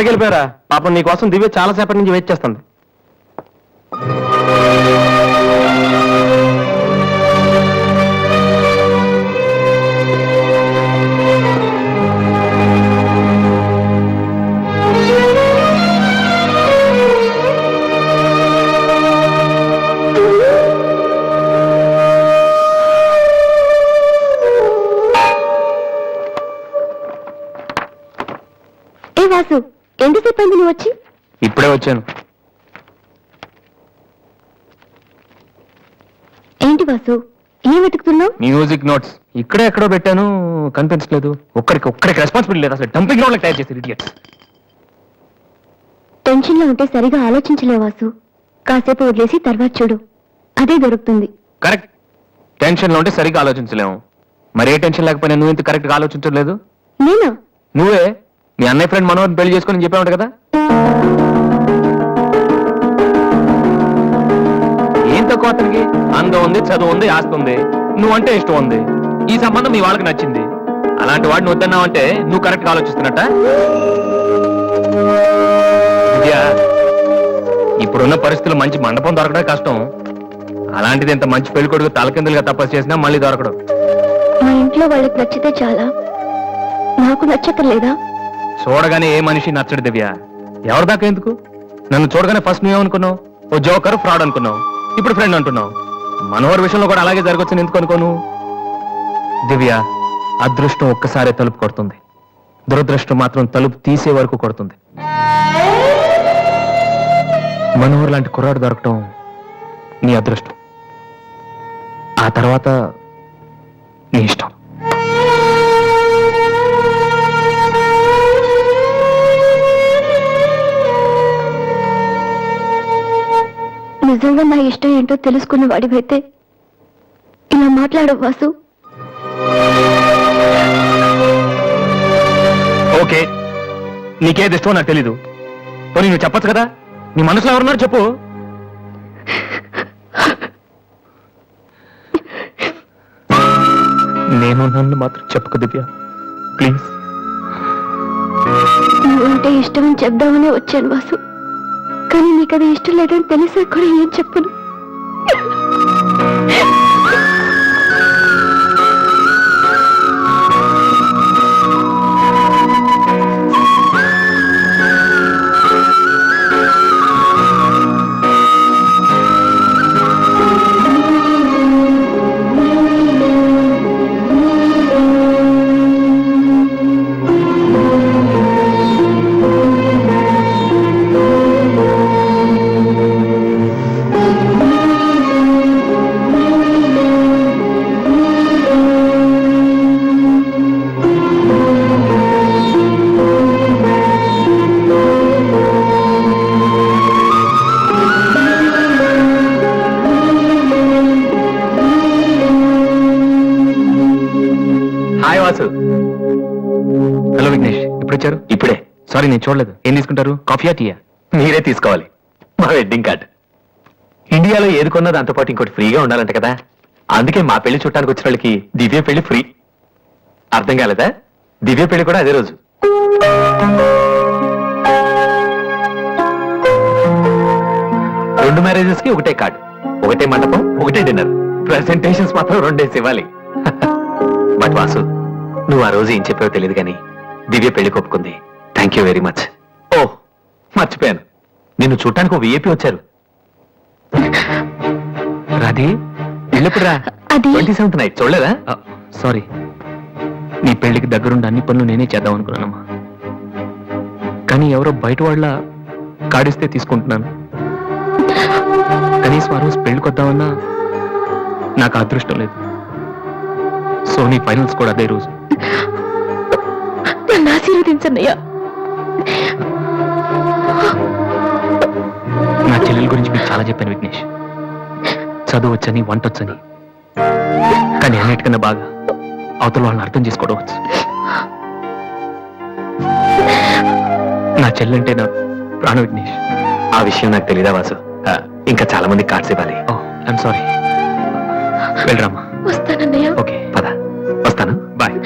ఎక్కడికి వెళ్ళిపోయారా పాపం నీ కోసం దివ్య చాలా సేపటి నుంచి వెయిట్ చేస్తుంది. ఏ వాసు? ఎంతసేపు అయింది నువ్వు వచ్చి? ఇప్పుడే వచ్చాను. ఏంటి వాసు ఏం వెతుకుతున్నావు? Music notes. ఇక్కడే ఎక్కడో పెట్టాను కనిపించలేదు ఒక్కడికి ఒక్కడికి రెస్పాన్సిబిలిటీ లేదు. అసలు డంపింగ్ గ్రౌండ్ తయారు చేశారు ఇడియట్స్ టెన్షన్లో ఉంటే సరిగా ఆలోచించలే వాసు కాసేపు వదిలేసి తర్వాత చూడు. అదే దొరుకుతుంది. కరెక్ట్ టెన్షన్లో ఉంటే సరిగ్గా ఆలోచించలేము. మరి ఏ టెన్షన్ లేకపోయినా నువ్వు ఇంత కరెక్ట్గా ఆలోచించలేదు నేనా? నువ్వే. మీ అన్నయ్య ఫ్రెండ్ మనోహర్ పెళ్ళి చేసుకుని చెప్పావు కదా? ఏం తక్కువ అతనికి? అందం ఉంది చదువు ఉంది ఆస్తి ఉంది. నువ్వంటే ఇష్టం ఉంది. ఈ సంబంధం మీ వాళ్ళకి నచ్చింది. అలాంటి వాడిని వద్దన్నావంటే నువ్వు కరెక్ట్ ఆలోచిస్తున్నట్ట? ఇప్పుడున్న పరిస్థితులు మంచి మండపం దొరకడం కష్టం. అలాంటిది ఇంత మంచి పెళ్ళి కొడుకు తలకిందులుగా తపస్సు చేసినా మళ్ళీ దొరకడం. మా ఇంట్లో వాళ్ళకి నచ్చితే చాలా. నాకు నచ్చకలేదా చూడగానే ఏ మనిషి నచ్చడు దివ్య. ఎవరి దాకా ఎందుకు? నన్ను చూడగానే ఫస్ట్ నువ్వేమనుకున్నావు ఓ జోకర్ ఫ్రాడ్ అనుకున్నావు. ఇప్పుడు ఫ్రెండ్ అంటున్నావు. మనోహర్ విషయంలో కూడా అలాగే జరగొచ్చని ఎందుకు అనుకోను? దివ్య అదృష్టం ఒక్కసారే తలుపు కొడుతుంది. దురదృష్టం మాత్రం తలుపు తీసే వరకు కొడుతుంది. మనోహర్ లాంటి కుర్రాడు దొరకటం నీ అదృష్టం. ఆ తర్వాత నీ ఇష్టం. నిజంగా నా ఇష్టం ఏంటో తెలుసుకున్న వాడివైతే ఇలా మాట్లాడవు వాసు. ఓకే. నీకేది ఇష్టమో నాకు తెలీదు. పోనీ నువ్వు చెప్పొచ్చు కదా? నీ మనసులో ఎవరున్నారు చెప్పు. నేను నన్ను మాత్రం చెప్పకు దివ్య. ప్లీజ్. నువ్వంటే ఇష్టమని చెప్దామని వచ్చాను వాసు. నీకు అది ఇష్టం లేదని తెలిసా కూడా ఏం చెప్పను. సారీ నేను చూడలేదు. ఏం తీసుకుంటారు? కాఫీయా టీయా? మీరే తీసుకోవాలి. మా వెడ్డింగ్ కార్డ్. ఇండియాలో ఏది కొన్నా దాంతోపాటు ఇంకోటి ఫ్రీగా ఉండాలంట కదా. అందుకే మా పెళ్ళి చుట్టానికి వచ్చిన వాళ్ళకి దివ్య పెళ్ళి ఫ్రీ. అర్థం కాలేదా? దివ్య పెళ్ళి కూడా అదే రోజు. రెండు మ్యారేజెస్కి ఒకటే కార్డ్. ఒకటే మండపం ఒకటే డిన్నర్ ప్రెసెంటేషన్స్ మాత్రం రెండేసి ఇవ్వాలి. బట్ వాసు నువ్వు ఆ రోజు ఏం చెప్పావో తెలియదు కానీ దివ్య పెళ్ళి ఒప్పుకుంది థ్యాంక్ యూ వెరీ మచ్ ఓ మర్చిపోయాను. నిన్ను చూడటానికి ఒక విఏపీ వచ్చారు. రాధి వెళ్ళప్పుడు రా. అది. ట్వంటీ సెవెంత్ నైట్ చూడలేదా? సారీ నీ పెళ్ళికి దగ్గరుండి అన్ని పనులు నేనే చేద్దాం అనుకున్నానమ్మా. కానీ ఎవరో బయట వాళ్ళ కాడిస్తే తీసుకుంటున్నాను. కనీసం ఆ రోజు పెళ్ళికి వద్దామన్నా నాకు అదృష్టం లేదు. సో నీ ఫైనల్స్ కూడా అదే రోజు. నన్ను ఆశీర్వదించన్నయ్యా చెల్లెల గురించి మీకు చాలా చెప్పాను విఘ్నేష్. చదువు వచ్చని వంట వచ్చని కానీ అన్నిటికన్నా బాగా అవతల వాళ్ళని అర్థం చేసుకోవడం వచ్చు. నా చెల్లంటే నా ప్రాణ విఘ్నేష్. ఆ విషయం నాకు తెలీదా వాసు? ఆ, ఇంకా చాలా మంది కార్డ్స్ ఇవ్వాలి. Oh I'm sorry. వెళ్ళరామా వస్తానన్నయ్య. ఓకే. పద. వస్తాను. బాయ్.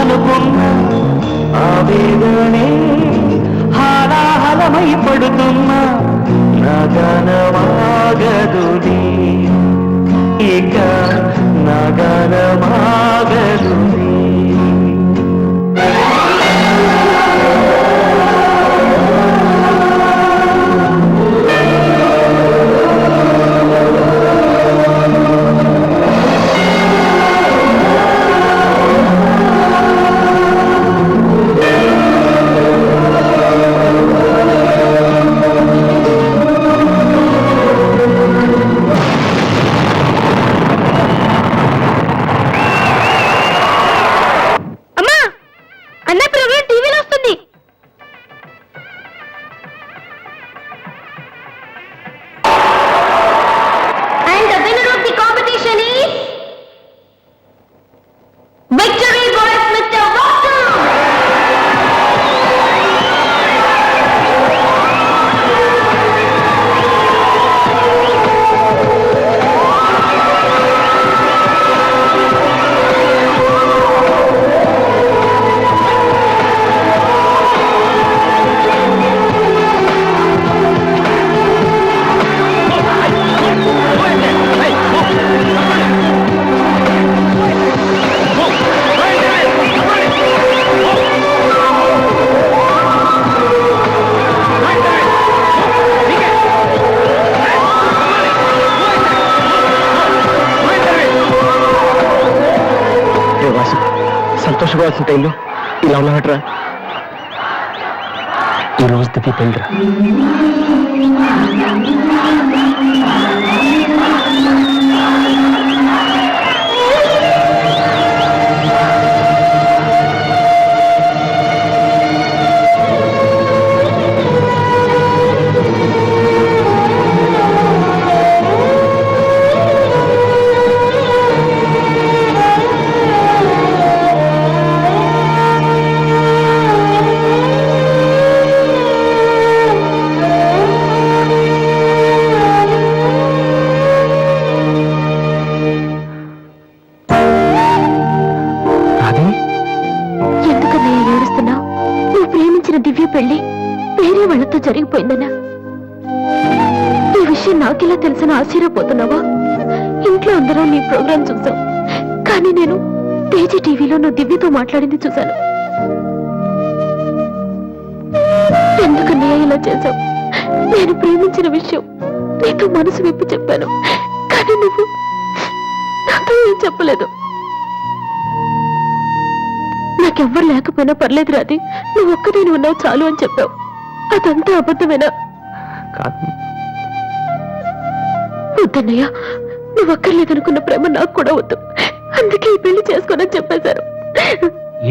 అనుకున్న ఆవేదనే హాలాహలమై పడుతున్న నగనమాగదుని ఇక నగనమాగదుని అమ్మా చేసిన టైంలో ఇలా ఉన్నాడరా ఈ రోజు దిగి పెళ్ళరా. ఎలా తెలిసిన ఆశ్చర్యపోతున్నావా? ఇంట్లో అందరం నీ ప్రోగ్రాం చూసాం కానీ నేను తేజ టీవీలో నువ్వు దివ్యతో మాట్లాడింది చూశాను. ఎందుకన్నయ్య ఇలా చేశావు? నేను ప్రేమించిన విషయం నీతో మనసు విప్పి చెప్పాను. కానీ నువ్వు నాతో ఏం చెప్పలేదు. నాకెవ్వరు లేకపోయినా పర్లేదు రాది నువ్వు ఒక్కదేని ఉన్నావు చాలు అని చెప్పావు. అదంతా అబద్ధమేనా? కాదు. వద్దన్నయ్య నువ్వు అక్కర్లేదనుకున్న ప్రేమ నాకు కూడా వద్దు. అందుకే ఈ పెళ్ళి చేసుకోనని చెప్పేశారు.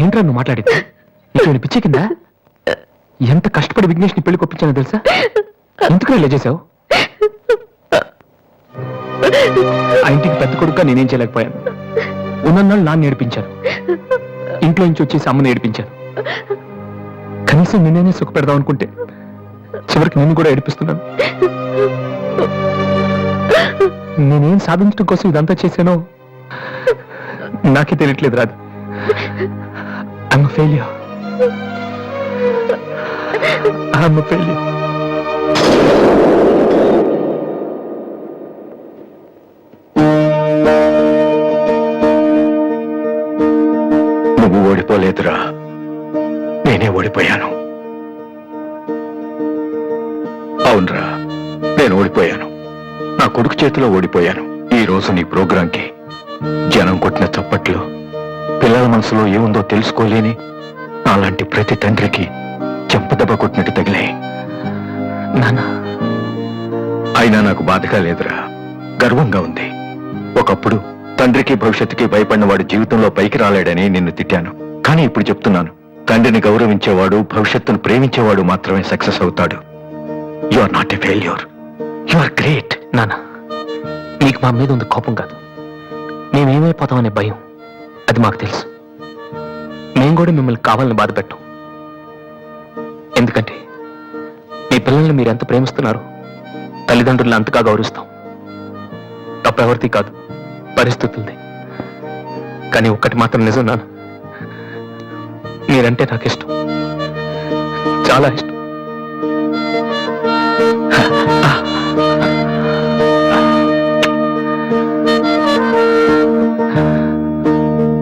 ఏంట్రా నువ్వు మాట్లాడేది? నీకు పిచ్చి కింద? ఎంత కష్టపడి విఘ్నేష్ని పెళ్ళి కొప్పించానో తెలుసా? ఎందుకు ఇలా చేసావు ఆ ఇంటికి పెద్ద కొడుకుగా నేనేం చేయలేకపోయాను. ఉన్నన్నాళ్ళు నాన్న నేర్పించాను ఇంట్లో నుంచి వచ్చేసి అమ్మ నేర్పించాను కనీసం నిన్నేనే సుఖపెడదాం అనుకుంటే చివరికి నిన్ను కూడా ఏడిపిస్తున్నాను. నేనేం సాధించడం కోసం ఇదంతా చేశానో నాకే తెలియట్లేదు రాదు ఐమ్ ఫెయిల్యూర్ ఐమ్ ఫెయిల్యూర్ నువ్వు ఓడిపోలేదురా. నేనే ఓడిపోయాను. అవునరా నేను ఓడిపోయాను. నా కొడుకు చేతిలో ఓడిపోయాను. ఈ రోజు నీ ప్రోగ్రాంకి జనం కొట్టిన చప్పట్లు పిల్లల మనసులో ఏముందో తెలుసుకోలేని అలాంటి ప్రతి తండ్రికి చెంపదెబ్బ కొట్టినట్టు తగిలాయి. అయినా నాకు బాధగా లేదురా. గర్వంగా ఉంది. ఒకప్పుడు తండ్రికి భవిష్యత్తుకి భయపడిన వాడు జీవితంలో పైకి రాలేడని నిన్ను తిట్టాను. కానీ ఇప్పుడు చెప్తున్నాను. తండ్రిని గౌరవించేవాడు భవిష్యత్తును ప్రేమించేవాడు మాత్రమే సక్సెస్ అవుతాడు. You are not a failure you are great నాన్న నీకు మా మీద ఉంది కోపం కాదు. మేమేమైపోతామనే భయం అది మాకు తెలుసు. మేము కూడా మిమ్మల్ని కావాలని బాధపెట్టాం ఎందుకంటే మీ పిల్లల్ని మీరు ఎంత ప్రేమిస్తున్నారు తల్లిదండ్రులను అంతగా గౌరవిస్తాం. తప్పెవరిది కాదు పరిస్థితులది. కానీ ఒక్కటి మాత్రం నిజం నాన్న మీరంటే నాకు ఇష్టం. చాలా ఇష్టం.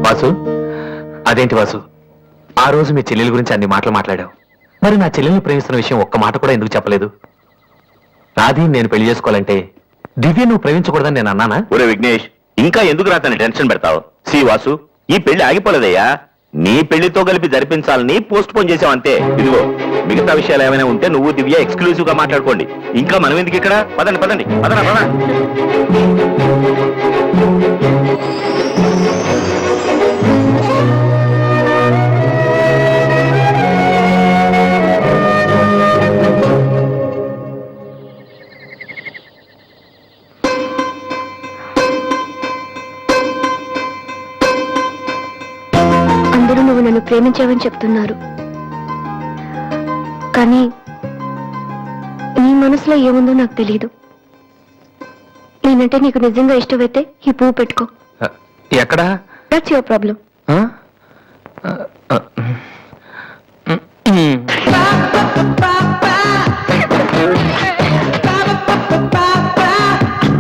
వాసు? అదేంటి వాసు? ఆ రోజు మీ చెల్లెల గురించి అన్ని మాటలు మాట్లాడావు. మరి నా చెల్లెల్ని ప్రేమిస్తున్న విషయం ఒక్క మాట కూడా ఎందుకు చెప్పలేదు? రాధి నేను పెళ్ళి చేసుకోవాలంటే దివ్య నువ్వు ప్రేమించకూడదని నేను అన్నానా? ఒరే విఘ్నేష్ ఇంకా ఎందుకు రాతని టెన్షన్ పెడతావు? సి వాసు ఈ పెళ్ళి ఆగిపోలేదయ్యా. నీ పెళ్ళితో కలిపి జరిపించాలని పోస్ట్ పోన్ చేసావు అంతే ఇదిగో మిగతా విషయాలు ఏమైనా ఉంటే నువ్వు దివ్య ఎక్స్క్లూజివ్గా మాట్లాడుకోండి. ఇంకా మనం ఎందుకు ఇక్కడ? పదండి పదండి పదనా పద ప్రేమించావని చెప్తున్నారు. కానీ నీ మనసులో ఏముందో నాకు తెలియదు నేనంటే నీకు నిజంగా ఇష్టమైతే ఈ పువ్వు పెట్టుకో. ఎక్కడా? That's your problem